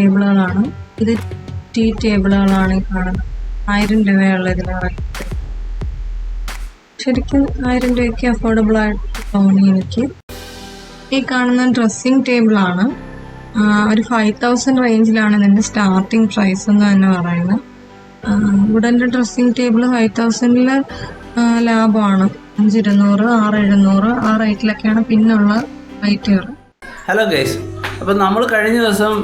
ടേബിളുകളാണ്. ഇത് ടീ ടേബിളുകളാണ് ഈ കാണുന്നത്. ആയിരം രൂപയുള്ള റേറ്റ് ശരിക്കും ആയിരം രൂപയ്ക്ക് അഫോർഡബിൾ ആയിട്ട് തോന്നി എനിക്ക്. ഈ കാണുന്ന ഡ്രസ്സിംഗ് ടേബിളാണ് ഒരു ഫൈവ് തൗസൻഡ് റേഞ്ചിലാണ് ഇതിന്റെ സ്റ്റാർട്ടിംഗ് പ്രൈസ് എന്ന് തന്നെ പറയുന്നത്. വുഡന്റെ ഡ്രസ്സിംഗ് ടേബിൾ ഫൈവ് തൗസൻഡിൽ ലാഭമാണ്. അഞ്ച് ഇരുന്നൂറ് ആറ് എഴുന്നൂറ് ആ റേറ്റിലൊക്കെയാണ് പിന്നുള്ള റേറ്റുകൾ ഹലോ ഗൈസ് അപ്പം നമ്മൾ കഴിഞ്ഞ ദിവസം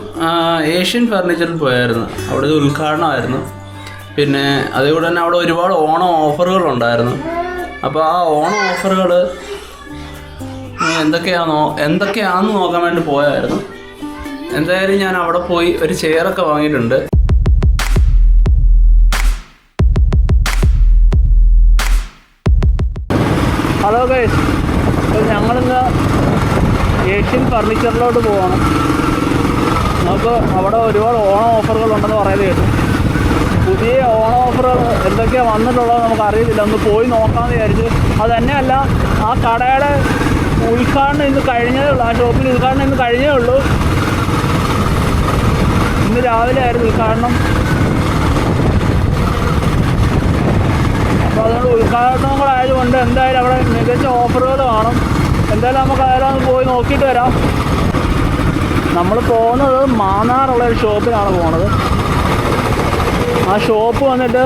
ഏഷ്യൻ ഫർണിച്ചറിൽ പോയായിരുന്നു. അവിടെ ഒരു ഉദ്ഘാടനമായിരുന്നു. പിന്നെ അതേപോലെ തന്നെ അവിടെ ഒരുപാട് ഓണം ഓഫറുകൾ ഉണ്ടായിരുന്നു. അപ്പോൾ ആ ഓണം ഓഫറുകൾ എന്തൊക്കെയാണോ എന്തൊക്കെയാണെന്ന് നോക്കാൻ വേണ്ടി പോയായിരുന്നു. എന്തായാലും ഞാൻ അവിടെ പോയി ഒരു ചെയറൊക്കെ വാങ്ങിയിട്ടുണ്ട്. ഹലോ ഗൈസ് ഏഷ്യൻ ഫർണിച്ചറിലോട്ട് പോവാണ്. നമുക്ക് അവിടെ ഒരുപാട് ഓണം ഓഫറുകൾ ഉണ്ടെന്ന് പറയുന്നത് കേട്ടു. പുതിയ ഓണം ഓഫറുകൾ എന്തൊക്കെയാണ് വന്നിട്ടുള്ളത് നമുക്ക് അറിയത്തില്ല. ഒന്ന് പോയി നോക്കാമെന്ന് വിചാരിച്ചു. അത് തന്നെയല്ല ആ കടയുടെ ഉദ്ഘാടനം ഇന്ന് കഴിഞ്ഞേ ഉള്ളൂ. ആ ഷോപ്പിൽ ഉദ്ഘാടനം ഇന്ന് കഴിഞ്ഞേ ഉള്ളൂ. ഇന്ന് രാവിലെ ആയിരുന്നു ഉദ്ഘാടനം. അപ്പോൾ അതുകൊണ്ട് ഉദ്ഘാടനം കൂടെ ആയതുകൊണ്ട് എന്തായാലും അവിടെ മികച്ച ഓഫറുകൾ കാണും. എന്തായാലും നമുക്ക് ഒന്ന് പോയി നോക്കിയിട്ട് വരാം. നമ്മൾ പോകുന്നത് മാന്നാറുള്ള ഒരു ഷോപ്പിലാണ് പോണത്. ആ ഷോപ്പ് വന്നിട്ട്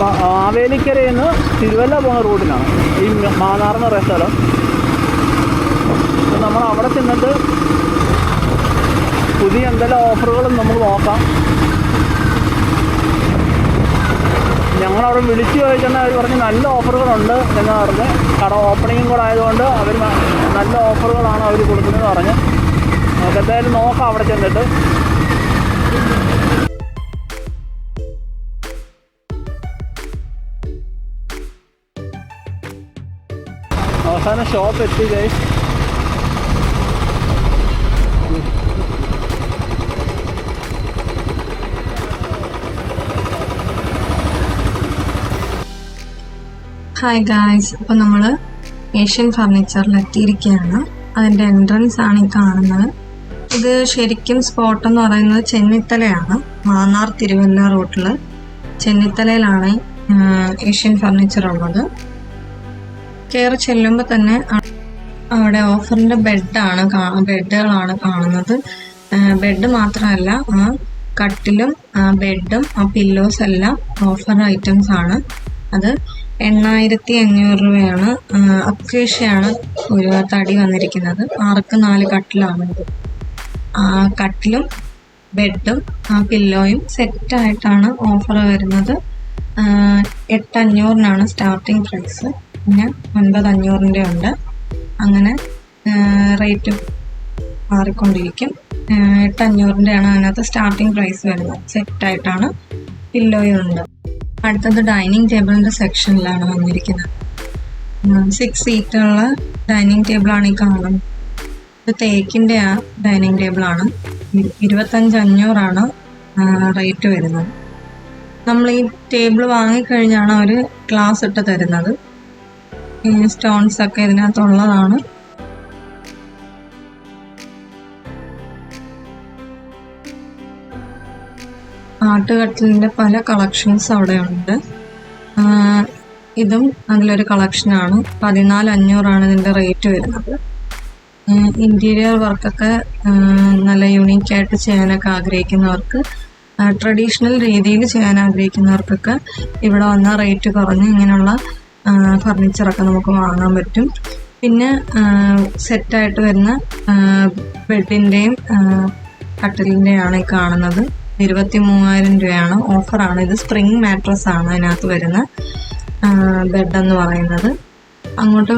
മാവേലിക്കരയിൽ നിന്ന് തിരുവല്ല പോകുന്ന റൂട്ടിനാണ് ഈ മാന്നാറെന്ന് പറയുന്ന സ്ഥലം. നമ്മൾ അവിടെ ചെന്നിട്ട് പുതിയ എന്തെല്ലാം ഓഫറുകളും നമുക്ക് നോക്കാം. ഞങ്ങളവിടെ വിളിച്ചു ചോദിച്ചെന്നാൽ അവർ പറഞ്ഞ് നല്ല ഓഫറുകളുണ്ട് എന്ന് പറഞ്ഞ് കട ഓപ്പണിങ്ങും കൂടെ ആയതുകൊണ്ട് അവർ നല്ല ഓഫറുകളാണ് അവർ കൊടുക്കുന്നത് പറഞ്ഞ്. നമുക്ക് എന്തായാലും നോക്കാം അവിടെ ചെന്നിട്ട്. അവസാനം ഷോപ്പ് എത്തി ഗൈസ് ഹായ് ഗായ്സ് അപ്പോൾ നമ്മൾ ഏഷ്യൻ ഫർണിച്ചറിൽ എത്തിയിരിക്കുകയാണ്. അതിന്റെ എൻട്രൻസ് ആണ് ഈ കാണുന്നത്. ഇത് ശരിക്കും സ്പോട്ട് എന്ന് പറയുന്നത് ചെന്നിത്തലയാണ്. മാന്നാർ തിരുവല്ല റോട്ടിൽ ചെന്നിത്തലയിലാണ് ഏഷ്യൻ ഫർണിച്ചർ ഉള്ളത്. കയറി ചെല്ലുമ്പോൾ തന്നെ അവിടെ ഓഫറിന്റെ ബെഡാണ് ബെഡുകളാണ് കാണുന്നത്. ബെഡ് മാത്രമല്ല ആ കട്ടിലും ബെഡും ആ പില്ലോസ് എല്ലാം ഓഫർ ഐറ്റംസ് ആണ്. അത് എണ്ണായിരത്തി അഞ്ഞൂറ് രൂപയാണ് അക്വേഷയാണ് ഒരു തടി വന്നിരിക്കുന്നത്. ആർക്ക് നാല് കട്ടിലാണ് ഇത്. ആ കട്ടിലും ബെഡും ആ പില്ലോയും സെറ്റായിട്ടാണ് ഓഫർ വരുന്നത്. എട്ടഞ്ഞൂറിനാണ് സ്റ്റാർട്ടിംഗ് പ്രൈസ്. പിന്നെ ഒൻപത് അഞ്ഞൂറിന്റെ ഉണ്ട് അങ്ങനെ റേറ്റ് മാറിക്കൊണ്ടിരിക്കും. എട്ടഞ്ഞൂറിന്റെയാണ് അതിനകത്ത് സ്റ്റാർട്ടിംഗ് പ്രൈസ് വരുന്നത്. സെറ്റായിട്ടാണ് പില്ലോയും ഉണ്ട് അടുത്തത് ഡൈനിങ് ടേബിളിന്റെ സെക്ഷനിലാണ് വന്നിരിക്കുന്നത്. സിക്സ് സീറ്റുള്ള ഡൈനിങ് ടേബിളാണ് ഈ കാണുന്നത്. ഇത് തേക്കിന്റെ ആ ഡൈനിങ് ടേബിളാണ്. ഇരുപത്തഞ്ച് അഞ്ഞൂറാണ് റേറ്റ് വരുന്നത്. നമ്മൾ ഈ ടേബിൾ വാങ്ങിക്കഴിഞ്ഞാണ് അവർ ഗ്ലാസ് ഇട്ട് തരുന്നത്. സ്റ്റോൺസ് ഒക്കെ ഇതിനകത്തുള്ളതാണ്. ആട്ടുകട്ടിലിന്റെ പല കളക്ഷൻസ് അവിടെ ഉണ്ട് ഇതും അതിലൊരു കളക്ഷനാണ്. പതിനാല് അഞ്ഞൂറാണ് ഇതിന്റെ റേറ്റ് വരുന്നത്. ഇന്റീരിയർ വർക്കൊക്കെ നല്ല യുണീക്കായിട്ട് ചെയ്യാനൊക്കെ ആഗ്രഹിക്കുന്നവർക്ക് ട്രഡീഷണൽ രീതിയിൽ ചെയ്യാൻ ആഗ്രഹിക്കുന്നവർക്കൊക്കെ ഇവിടെ വന്ന റേറ്റ് കുറഞ്ഞ് ഇങ്ങനെയുള്ള ഫർണിച്ചറൊക്കെ നമുക്ക് വാങ്ങാൻ പറ്റും. പിന്നെ സെറ്റായിട്ട് വരുന്ന ബെഡിന്റെയും കട്ടിലിന്റെയാണ് ഈ കാണുന്നത്. ഇരുപത്തി മൂവായിരം രൂപയാണ് ഓഫറാണ്. ഇത് സ്പ്രിങ് മാട്രസ് ആണ് അതിനകത്ത് വരുന്ന ബെഡ് എന്ന് പറയുന്നത്. അങ്ങോട്ട്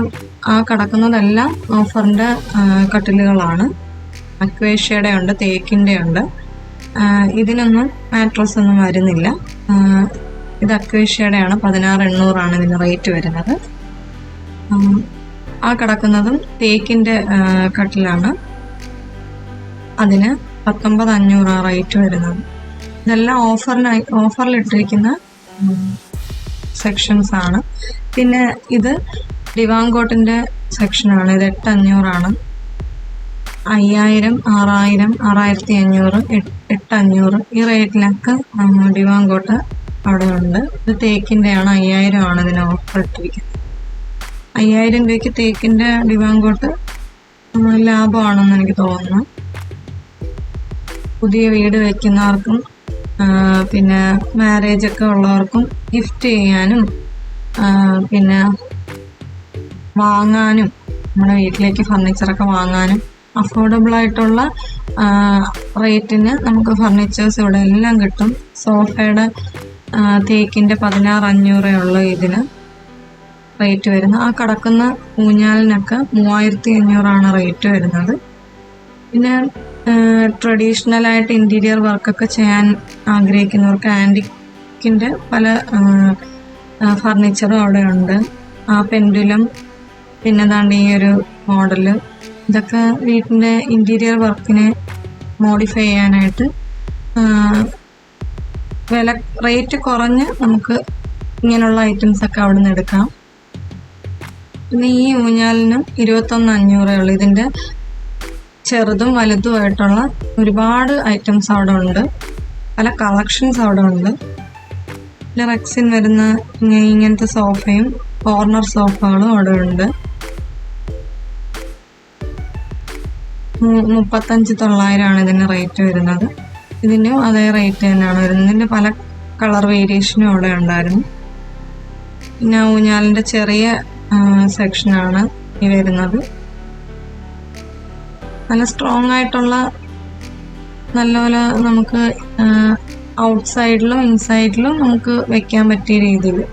ആ കിടക്കുന്നതെല്ലാം ഓഫറിന്റെ കട്ടിലുകളാണ്. അക്വേഷ്യയുടെ ഉണ്ട് തേക്കിന്റെ ഉണ്ട്. ഇതിനൊന്നും മാട്രസ് ഒന്നും വരുന്നില്ല. ഇത് അക്വേഷ്യയുടെ ആണ് പതിനാറ് എണ്ണൂറാണ് ഇതിന് റേറ്റ് വരുന്നത്. ആ കിടക്കുന്നതും തേക്കിന്റെ കട്ടിലാണ്. അതിന് പത്തൊമ്പത് അഞ്ഞൂറാണ് റേറ്റ് വരുന്നത്. ഇതെല്ലാം ഓഫറിനായി ഓഫറിൽ ഇട്ടിരിക്കുന്ന സെക്ഷൻസ് ആണ് പിന്നെ ഇത് ഡിവാങ്കോട്ടിന്റെ സെക്ഷനാണ്. ഇത് എട്ട് അഞ്ഞൂറാണ് അയ്യായിരം ആറായിരം ആറായിരത്തി അഞ്ഞൂറ് എട്ട് അഞ്ഞൂറ് ഈ റേറ്റിലൊക്കെ ഡിവാങ്കോട്ട് അവിടെ ഉണ്ട് ഇത് തേക്കിന്റെയാണ് അയ്യായിരം ആണ് ഇതിന് ഓഫർ ഇട്ടിരിക്കുന്നത് അയ്യായിരം രൂപയ്ക്ക് തേക്കിന്റെ ഡിവാങ്കോട്ട് ലാഭമാണെന്ന് എനിക്ക് തോന്നുന്നു. പുതിയ വീട് വയ്ക്കുന്നവർക്കും പിന്നെ മാരേജ് ഒക്കെ ഉള്ളവർക്കും ഗിഫ്റ്റ് ചെയ്യാനും പിന്നെ വാങ്ങാനും നമ്മുടെ വീട്ടിലേക്ക് ഫർണിച്ചറൊക്കെ വാങ്ങാനും അഫോർഡബിൾ ആയിട്ടുള്ള റേറ്റിന് നമുക്ക് ഫർണിച്ചേഴ്സ് ഇവിടെ എല്ലാം കിട്ടും. സോഫയുടെ തേക്കിന്റെ പതിനാറ് അഞ്ഞൂറേ ഉള്ളൂ ഇതിന് റേറ്റ് വരുന്നത്. ആ കിടക്കുന്ന ഊഞ്ഞാലിനൊക്കെ മൂവായിരത്തി അഞ്ഞൂറാണ് റേറ്റ് വരുന്നത്. പിന്നെ ട്രഡീഷണൽ ആയിട്ട് ഇന്റീരിയർ വർക്കൊക്കെ ചെയ്യാൻ ആഗ്രഹിക്കുന്നവർക്ക് ആന്റിക്കിന്റെ പല ഫർണിച്ചറും അവിടെ ഉണ്ട്. ആ പെൻഡുലം പിന്നെ താണ്ട് ഈ ഒരു മോഡൽ ഇതൊക്കെ വീട്ടിന്റെ ഇന്റീരിയർ വർക്കിനെ മോഡിഫൈ ചെയ്യാനായിട്ട് വില റേറ്റ് കുറഞ്ഞ് നമുക്ക് ഇങ്ങനെയുള്ള ഐറ്റംസ് ഒക്കെ അവിടെ നിന്ന് എടുക്കാം. പിന്നെ ഈ ഊഞ്ഞാലിനും ഇരുപത്തൊന്ന് അഞ്ഞൂറേ ഉള്ളൂ ഇതിന്റെ ചെറുതും വലുതുമായിട്ടുള്ള ഒരുപാട് ഐറ്റംസ് അവിടെ ഉണ്ട് പല കളക്ഷൻസ് അവിടെ ഉണ്ട് ലിറക്സിൻ റെക്സിൻ വരുന്ന ഇങ്ങനത്തെ സോഫയും കോർണർ സോഫകളും അവിടെ ഉണ്ട് മുപ്പത്തഞ്ച് തൊള്ളായിരമാണ് ഇതിന് റേറ്റ് വരുന്നത്. ഇതിനും അതേ റേറ്റ് തന്നെയാണ് വരുന്നത്. ഇതിന്റെ പല കളർ വേരിയേഷനും അവിടെ ഉണ്ടായിരുന്നു. പിന്നെ ഊഞ്ഞാലിന്റെ ചെറിയ സെക്ഷനാണ് ഈ വരുന്നത്. നല്ല സ്ട്രോങ് ആയിട്ടുള്ള നല്ലപോലെ നമുക്ക് ഔട്ട് സൈഡിലും ഇൻസൈഡിലും നമുക്ക് വെക്കാൻ പറ്റിയ രീതിയിൽ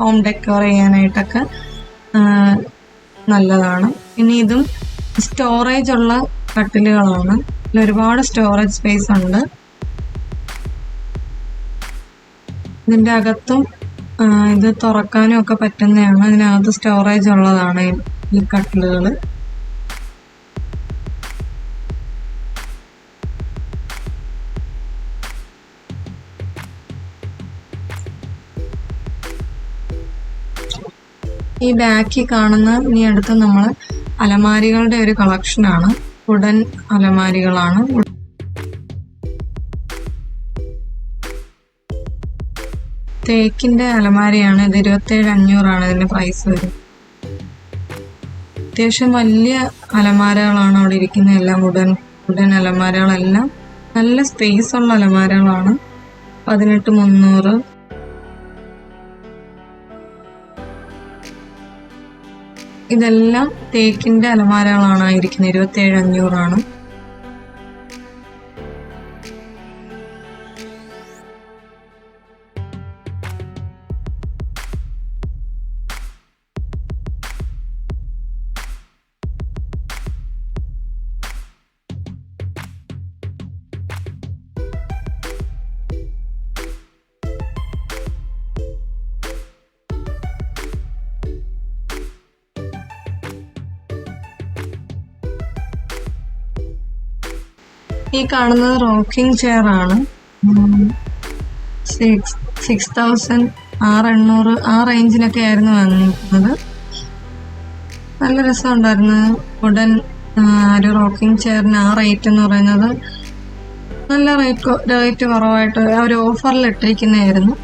ഹോം ഡെക്കോർ ചെയ്യാനായിട്ടൊക്കെ നല്ലതാണ്. പിന്നെ ഇതും സ്റ്റോറേജ് ഉള്ള കട്ടിലുകളാണ്. ഇതിൽ ഒരുപാട് സ്റ്റോറേജ് സ്പേസ് ഉണ്ട്. ഇതിന്റെ അകത്തും ഇത് തുറക്കാനും ഒക്കെ പറ്റുന്നതാണ്. ഇതിനകത്ത് സ്റ്റോറേജ് ഉള്ളതാണ് ഈ- കട്ടിലുകൾ ഈ ബാക്കി കാണുന്ന ഇനി അടുത്ത് നമ്മൾ അലമാരികളുടെ ഒരു കളക്ഷനാണ് ഉടൻ അലമാരികളാണ്. തേക്കിന്റെ അലമാരിയാണ്. ഇത് ഇരുപത്തേഴ് അഞ്ഞൂറാണ് ഇതിന്റെ പ്രൈസ് വരും. അത്യാവശ്യം വലിയ അലമാരകളാണ് അവിടെ ഇരിക്കുന്ന എല്ലാം ഉടൻ ഉടൻ അലമാരകളെല്ലാം. നല്ല സ്പേസ് ഉള്ള അലമാരകളാണ്. പതിനെട്ട് മുന്നൂറ് ഇതെല്ലാം തേക്കിന്റെ അലമാരകളാണ്. ഇരിക്കുന്നത് ഇരുപത്തേഴ് അഞ്ഞൂറാണ്. ഈ കാണുന്നത് റോക്കിംഗ് ചെയർ ആണ്. സിക്സ് സിക്സ് തൗസൻഡ് ആറ് എണ്ണൂറ് ആ റേഞ്ചിനൊക്കെ ആയിരുന്നു വന്നിരിക്കുന്നത് നല്ല രസമുണ്ടായിരുന്നു. ഉടൻ ആ, ഒരു റോക്കിംഗ് ചെയറിന് ആ റേറ്റ് എന്ന് പറയുന്നത് നല്ല റേറ്റ് റേറ്റ് കുറവായിട്ട് അവർ ഓഫറിൽ ഇട്ടിരിക്കുന്നതായിരുന്നു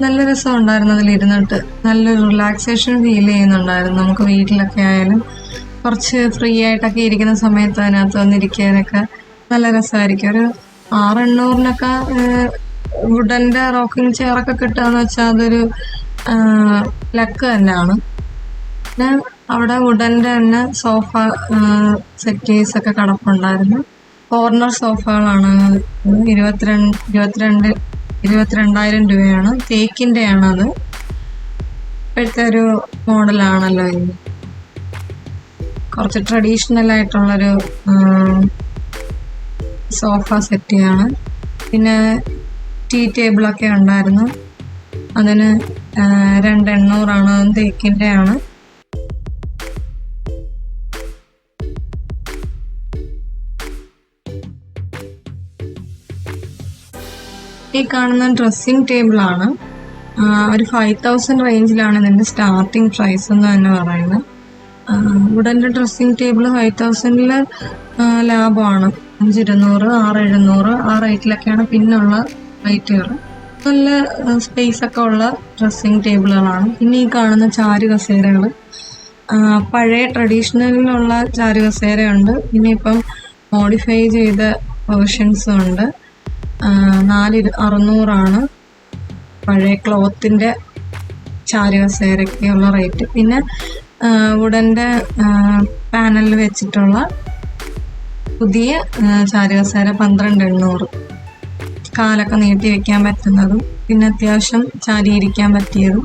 നല്ല രസം ഉണ്ടായിരുന്നു അതിൽ ഇരുന്നിട്ട് നല്ലൊരു റിലാക്സേഷൻ ഫീൽ ചെയ്യുന്നുണ്ടായിരുന്നു നമുക്ക് വീട്ടിലൊക്കെ ആയാലും. കുറച്ച് ഫ്രീ ആയിട്ടൊക്കെ ഇരിക്കുന്ന സമയത്ത് അതിനകത്ത് വന്നിരിക്കാനൊക്കെ നല്ല രസമായിരിക്കും. ഒരു ആറ് എണ്ണൂറിനൊക്കെ വുഡന്റെ റോക്കിംഗ് ചെയറൊക്കെ കിട്ടുകയെന്ന് വെച്ചാൽ അതൊരു ലക്ക് തന്നെയാണ്. പിന്നെ അവിടെ വുഡന്റെ തന്നെ സോഫ സെറ്റീസ് ഒക്കെ കിടപ്പുണ്ടായിരുന്നു. കോർണർ സോഫകളാണ് ഇരുപത്തിരണ്ട് ഇരുപത്തിരണ്ട് ഇരുപത്തിരണ്ടായിരം രൂപയാണ്. തേക്കിന്റെയാണ് അത്. ഇപ്പോഴത്തെ ഒരു മോഡലാണല്ലോ ഇത്. കുറച്ച് ട്രഡീഷണൽ ആയിട്ടുള്ളൊരു സോഫ സെറ്റ് സെറ്റിയാണ് പിന്നെ ടീ ടേബിളൊക്കെ ഉണ്ടായിരുന്നു. അതിന് രണ്ടെണ്ണൂറാണ് രണ്ട് എണ്ണൂറാണ് ആണ് തേക്കിന്റെയാണ് ഈ കാണുന്ന ഡ്രസ്സിംഗ് ടേബിളാണ്. ഒരു ഫൈവ് തൗസൻഡ് റേഞ്ചിലാണ് ഇതിന്റെ സ്റ്റാർട്ടിംഗ് പ്രൈസ് എന്ന് തന്നെ പറയുന്നത്. ഉടന്റെ ഡ്രസ്സിംഗ് ടേബിൾ ഫൈവ് തൗസൻഡിൽ ലാഭമാണ്. അഞ്ച് ഇരുന്നൂറ് ആറ് എഴുന്നൂറ് ആ റേറ്റിലൊക്കെയാണ് പിന്നുള്ള റേറ്റുകൾ. നല്ല സ്പേസ് ഒക്കെ ഉള്ള ഡ്രസ്സിങ് ടേബിളുകളാണ്. പിന്നെ ഈ കാണുന്ന ചാരു കസേരകൾ പഴയ ട്രഡീഷണലിലുള്ള ചാരു കസേരയുണ്ട്. പിന്നെ ഇപ്പം മോഡിഫൈ ചെയ്ത വേർഷൻസും ഉണ്ട്. നാല് അറുന്നൂറാണ് പഴയ ക്ലോത്തിന്റെ ചാരു കസേരയ്ക്കുള്ള റേറ്റ്. പിന്നെ വുഡന്റെ പാനലിൽ വെച്ചിട്ടുള്ള പുതിയ ചാരുകസേര പന്ത്രണ്ട് എണ്ണൂറ്. കാലൊക്കെ നീട്ടി വെക്കാൻ പറ്റുന്നതും പിന്നെ അത്യാവശ്യം ചാരിയിരിക്കാൻ പറ്റിയതും.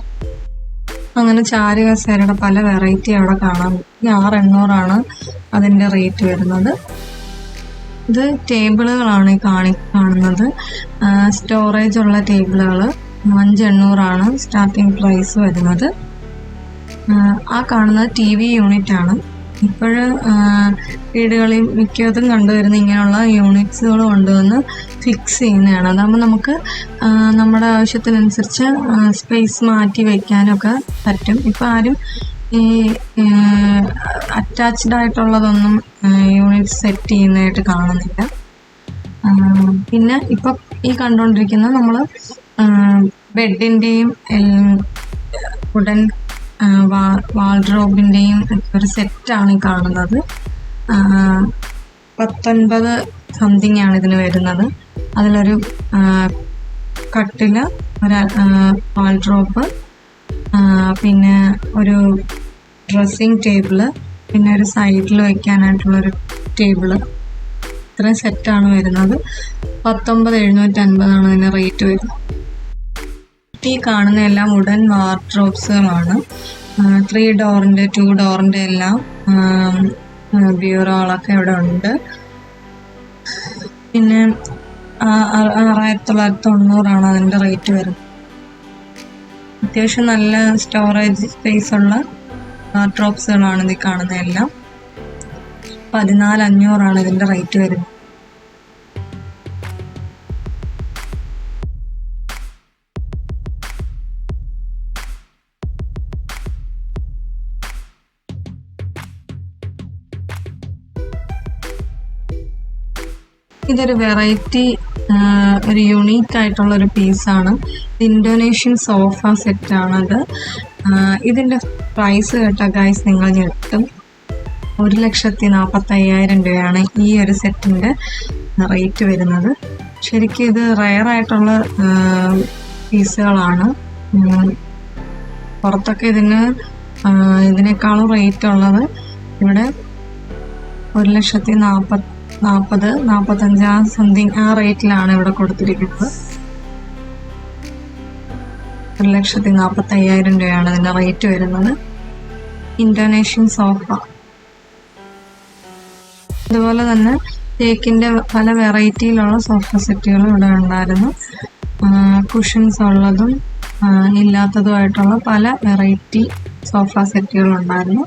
അങ്ങനെ ചാരുകസേരയുടെ പല വെറൈറ്റി അവിടെ കാണാൻ. ഈ ആറ് എണ്ണൂറാണ് അതിന്റെ റേറ്റ് വരുന്നത്. ഇത് ടേബിളുകളാണ് ഈ കാണി കാണുന്നത്. സ്റ്റോറേജ് ഉള്ള ടേബിളുകൾ അഞ്ച് എണ്ണൂറാണ് സ്റ്റാർട്ടിംഗ് പ്രൈസ് വരുന്നത്. ആ കാണുന്നത് ടി വി യൂണിറ്റ് ആണ്. ഇപ്പോൾ വീടുകളിൽ മിക്കതും കണ്ടുവരുന്ന ഇങ്ങനെയുള്ള യൂണിറ്റ്സുകൾ കൊണ്ടുവന്ന് ഫിക്സ് ചെയ്യുന്നതാണ്. അതാകുമ്പോൾ നമുക്ക് നമ്മുടെ ആവശ്യത്തിനനുസരിച്ച് സ്പേസ് മാറ്റി വയ്ക്കാനൊക്കെ പറ്റും. ഇപ്പോൾ ആരും ഈ അറ്റാച്ച്ഡ് ആയിട്ടുള്ളതൊന്നും യൂണിറ്റ് സെറ്റ് ചെയ്യുന്നതായിട്ട് കാണുന്നില്ല. പിന്നെ ഇപ്പൊ ഈ കണ്ടുകൊണ്ടിരിക്കുന്ന നമ്മൾ ബെഡിന്റെയും ഉടൻ വാൾഡ്രോബിന്റെയും ഒരു സെറ്റാണ് ഈ കാണുന്നത്. പത്തൊൻപത് സംതിങ് ആണ് ഇതിന് വരുന്നത്. അതിലൊരു കട്ടിൽ ഒരു ഡ്രോപ്പ് പിന്നെ ഒരു ഡ്രസ്സിങ് ടേബിൾ പിന്നെ ഒരു സൈഡിൽ വയ്ക്കാനായിട്ടുള്ളൊരു ടേബിൾ ഇത്രയും സെറ്റാണ് വരുന്നത്. പത്തൊമ്പത് എഴുന്നൂറ്റി അൻപതാണ് ഇതിന് റേറ്റ് വരുന്നത്. ഈ കാണുന്ന എല്ലാം ഉടൻ വാർഡ്രോബ്സുകളാണ് ത്രീ ഡോറിന്റെ ടു ഡോറിന്റെ എല്ലാം ബ്യൂറോകളൊക്കെ ഇവിടെ ഉണ്ട്. പിന്നെ ആറായിരത്തി തൊള്ളായിരത്തി തൊണ്ണൂറാണ് അതിന്റെ റേറ്റ് വരുന്നത്. അത്യാവശ്യം നല്ല സ്റ്റോറേജ് സ്പേസ് ഉള്ള ഡ്രോപ്സുകളാണ് ഇത് കാണുന്ന എല്ലാം പതിനാല് അഞ്ഞൂറാണ് ഇതിന്റെ റേറ്റ് വരുന്നത്. ഇതൊരു വെറൈറ്റി ഒരു യുണീക്ക് ആയിട്ടുള്ള ഒരു പീസാണ് ഇന്തോനേഷ്യൻ സോഫ സെറ്റ് സെറ്റാണത് ഇതിന്റെ പ്രൈസ് കേട്ട ഗൈസ് നിങ്ങൾ ഞെട്ടും. ഒരു ലക്ഷത്തി നാൽപ്പത്തി അയ്യായിരം രൂപയാണ് ഈ ഒരു സെറ്റിന്റെ റേറ്റ് വരുന്നത്. ശരിക്കും ഇത് റയർ ആയിട്ടുള്ള പീസുകളാണ് പുറത്തൊക്കെ ഇതിന് ഇതിനേക്കാളും റേറ്റ് ഉള്ളത് ഇവിടെ ഒരു ലക്ഷത്തി നാൽപ്പത് നാൽപ്പത് നാൽപ്പത്തഞ്ച് ആ സംതിങ് ആ റേറ്റിലാണ് ഇവിടെ കൊടുത്തിരിക്കുന്നത്. ഒരു ലക്ഷത്തി നാൽപ്പത്തി അയ്യായിരം രൂപയാണ് ഇതിന്റെ റേറ്റ് വരുന്നത്. ഇന്തോനേഷ്യൻ സോഫ അതുപോലെ തന്നെ തേക്കിന്റെ പല വെറൈറ്റിയിലുള്ള സോഫ സെറ്റുകൾ ഇവിടെ ഉണ്ടായിരുന്നു. കുഷൻസ് ഉള്ളതും ഇല്ലാത്തതുമായിട്ടുള്ള പല വെറൈറ്റി സോഫ സെറ്റുകൾ ഉണ്ടായിരുന്നു.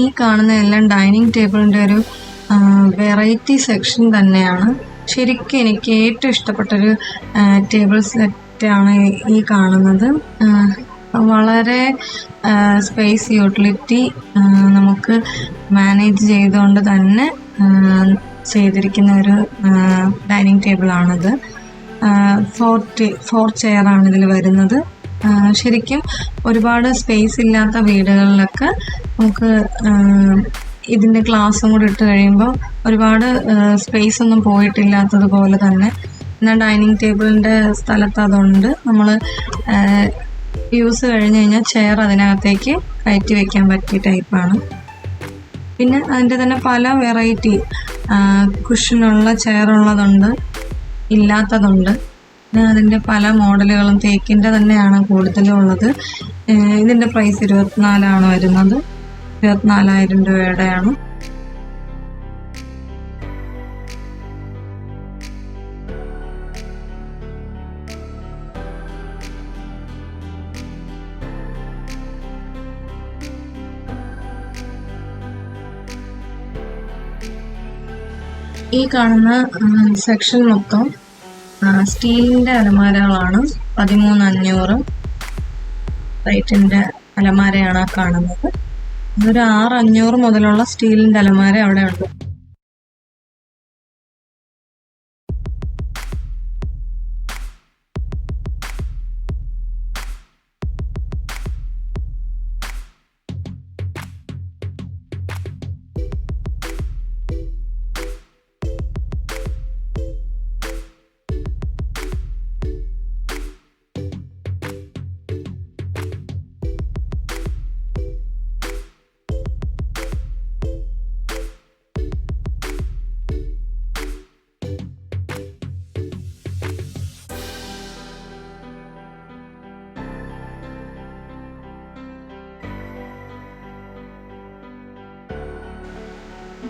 ഈ കാണുന്ന എല്ലാം ഡൈനിങ് ടേബിളിന്റെ ഒരു വെറൈറ്റി സെക്ഷൻ തന്നെയാണ്. ശരിക്കും എനിക്ക് ഏറ്റവും ഇഷ്ടപ്പെട്ടൊരു ടേബിൾ സെറ്റാണ് ഈ കാണുന്നത്. വളരെ സ്പേസ് യൂട്ടിലിറ്റി നമുക്ക് മാനേജ് ചെയ്തുകൊണ്ട് തന്നെ ചെയ്തിരിക്കുന്ന ഒരു ഡൈനിങ് ടേബിളാണിത്. ഫോർ ഫോർ ചെയറാണ് ഇതിൽ വരുന്നത്. ശരിക്കും ഒരുപാട് സ്പേസ് ഇല്ലാത്ത വീടുകളിലൊക്കെ നമുക്ക് ഇതിന്റെ ക്ലാസ്സും കൂടി ഇട്ട് കഴിയുമ്പോൾ ഒരുപാട് സ്പേസ് ഒന്നും പോയിട്ടില്ലാത്തതുപോലെ തന്നെ. എന്നാൽ ഡൈനിങ് ടേബിളിന്റെ സ്ഥലത്ത് അതുകൊണ്ട് നമ്മൾ യൂസ് കഴിഞ്ഞ് കഴിഞ്ഞാൽ ചെയർ അതിനകത്തേക്ക് കയറ്റി വെക്കാൻ പറ്റിയ ടൈപ്പാണ് പിന്നെ അതിന്റെ തന്നെ പല വെറൈറ്റി കുഷനുള്ള ചെയറുള്ളതുണ്ട് ഇല്ലാത്തതുണ്ട്. അതിന്റെ പല മോഡലുകളും തേക്കിന്റെ തന്നെയാണ് കൂടുതലും ഉള്ളത്. ഇതിന്റെ പ്രൈസ് ഇരുപത്തിനാലാണ് വരുന്നത്? ഇരുപത്തിനാലായിരം രൂപയുടെയാണ്. ഈ കാണുന്ന സെക്ഷൻ മൊത്തം സ്റ്റീലിന്റെ അലമാരകളാണ് പതിമൂന്ന് അഞ്ഞൂറ് റേറ്റിന്റെ അലമാരയാണ് കാണുന്നത്. ഇതൊരു ആറ് അഞ്ഞൂറ് മുതലുള്ള സ്റ്റീലിന്റെ അലമാര അവിടെ ഉണ്ട്.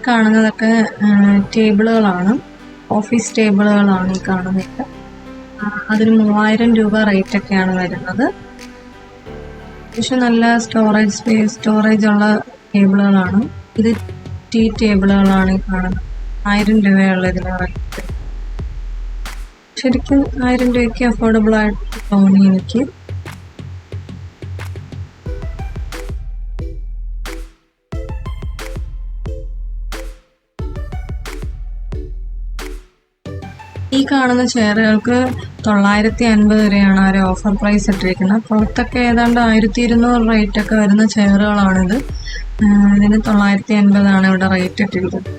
കാണുന്നതൊക്കെ ടേബിളുകളാണ്. ഓഫീസ് ടേബിളുകളാണ് ഈ കാണുന്നത് അതിന് മൂവായിരം രൂപ റേറ്റ് ഒക്കെയാണ് വരുന്നത്. പക്ഷെ നല്ല സ്റ്റോറേജ് സ്പേസ് സ്റ്റോറേജ് ഉള്ള ടേബിളുകളാണ്. ഇത് ടീ ടേബിളുകളാണ് ഈ കാണുന്നത്. ആയിരം രൂപയുള്ള ഇതിന് റേറ്റ്. ശരിക്കും ആയിരം രൂപയ്ക്ക് അഫോർഡബിൾ ആയിട്ട് തോന്നി എനിക്ക്. ഈ കാണുന്ന ചെയറുകൾക്ക് തൊള്ളായിരത്തി അൻപത് വരെയാണ് അവർ ഓഫർ പ്രൈസ് ഇട്ടിരിക്കുന്നത്. പുറത്തൊക്കെ ഏതാണ്ട് ആയിരത്തി ഇരുന്നൂറ് റേറ്റ് ഒക്കെ വരുന്ന ചെയറുകളാണിത്. ഇതിന് തൊള്ളായിരത്തി അൻപതാണ് ഇവിടെ റേറ്റ് ഇട്ടിരിക്കുന്നത്.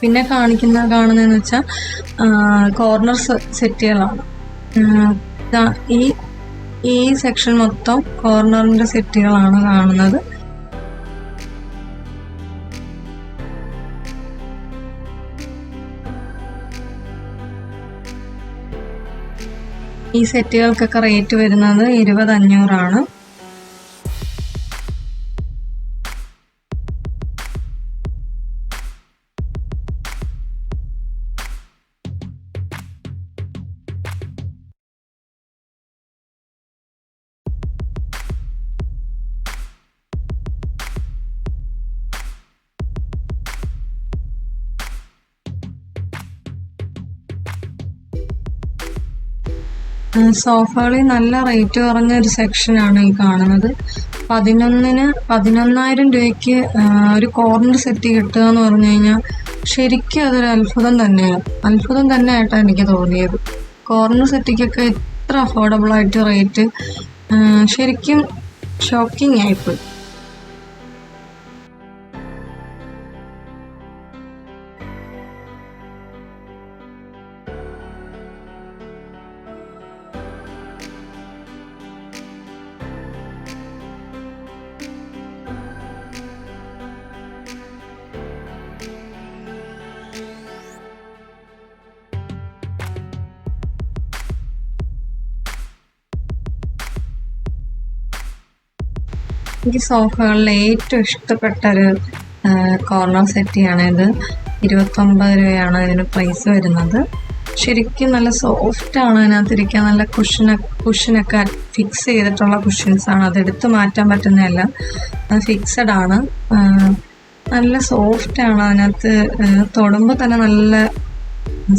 പിന്നെ കാണിക്കുന്ന കാണുന്നതെന്ന് വെച്ചാൽ കോർണർ സെറ്റുകളാണ്. ഈ ഈ സെക്ഷൻ മൊത്തം കോർണറിന്റെ സെറ്റുകളാണ് കാണുന്നത്. ഈ സെറ്റുകൾക്കൊക്കെ റേറ്റ് വരുന്നത് ഇരുപത് അഞ്ഞൂറാണ്. സോഫകളിൽ നല്ല റേറ്റ് കുറഞ്ഞ ഒരു സെക്ഷനാണ് ഈ കാണുന്നത്. പതിനൊന്നിന് പതിനൊന്നായിരം രൂപയ്ക്ക് ഒരു കോർണർ സെറ്റ് കിട്ടുക എന്ന് പറഞ്ഞു കഴിഞ്ഞാൽ ശരിക്കും അതൊരു അത്ഭുതം തന്നെയാണ്. അത്ഭുതം തന്നെ ആയിട്ടാണ് എനിക്ക് തോന്നിയത്. കോർണർ സെറ്റിക്കൊക്കെ ഇത്ര അഫോർഡബിൾ ആയിട്ട് റേറ്റ് ശരിക്കും ഷോക്കിംഗ് ആയിപ്പോയി. എനിക്ക് സോഫകളിൽ ഏറ്റവും ഇഷ്ടപ്പെട്ട ഒരു കോർണർ സെറ്റിയാണ് ഇത്. ഇരുപത്തൊമ്പത് രൂപയാണ് ഇതിന് പ്രൈസ് വരുന്നത്. ശരിക്കും നല്ല സോഫ്റ്റ് ആണ്. അതിനകത്തിരിക്കാൻ നല്ല കുഷന കുഷനൊക്കെ ഫിക്സ് ചെയ്തിട്ടുള്ള കുഷ്യൻസ് ആണ്. അത് എടുത്ത് മാറ്റാൻ പറ്റുന്നതല്ല. ഫിക്സഡ് ആണ്. നല്ല സോഫ്റ്റ് ആണ്. അതിനകത്ത് തൊടുമ്പോൾ തന്നെ നല്ല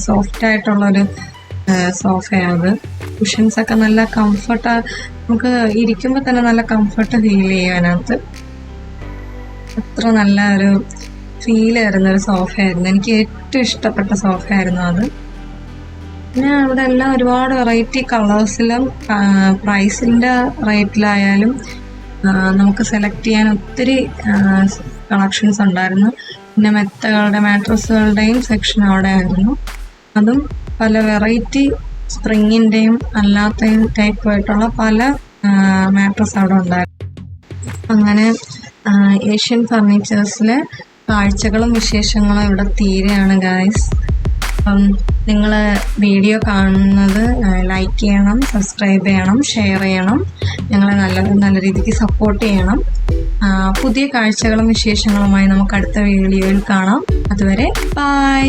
സോഫ്റ്റ് ആയിട്ടുള്ളൊരു സോഫയാണ് കുഷൻസ് ഒക്കെ നല്ല കംഫർട്ട് നമുക്ക് ഇരിക്കുമ്പോൾ തന്നെ നല്ല കംഫർട്ട് ഫീൽ ചെയ്യും അതിനകത്ത് അത്ര നല്ല ഒരു ഫീൽ തരുന്ന ഒരു സോഫയായിരുന്നു എനിക്ക് ഏറ്റവും ഇഷ്ടപ്പെട്ട സോഫയായിരുന്നു അത്. പിന്നെ അവിടെ എല്ലാം ഒരുപാട് വെറൈറ്റി കളേഴ്സിലും പ്രൈസിന്റെ റേറ്റിലായാലും നമുക്ക് സെലക്ട് ചെയ്യാൻ ഒത്തിരി കളക്ഷൻസ് ഉണ്ടായിരുന്നു. പിന്നെ മെത്തകളുടെ മാട്രസുകളുടെയും സെക്ഷൻ അവിടെ ആയിരുന്നു. അതും പല വെറൈറ്റി സ്പ്രിങ്ങിന്റെയും അല്ലാത്തയും ടൈപ്പ് ആയിട്ടുള്ള പല മാട്രസ് അവിടെ ഉണ്ടായിരുന്നു. അങ്ങനെ ഏഷ്യൻ ഫർണിച്ചേഴ്സിലെ കാഴ്ചകളും വിശേഷങ്ങളും ഇവിടെ തീരെയാണ് ഗായ്സ് അപ്പം നിങ്ങൾ വീഡിയോ കാണുന്നത് ലൈക്ക് ചെയ്യണം സബ്സ്ക്രൈബ് ചെയ്യണം ഷെയർ ചെയ്യണം ഞങ്ങളെ നല്ല നല്ല രീതിക്ക് സപ്പോർട്ട് ചെയ്യണം. പുതിയ കാഴ്ചകളും വിശേഷങ്ങളുമായി നമുക്ക് അടുത്ത വീഡിയോയിൽ കാണാം. അതുവരെ ബൈ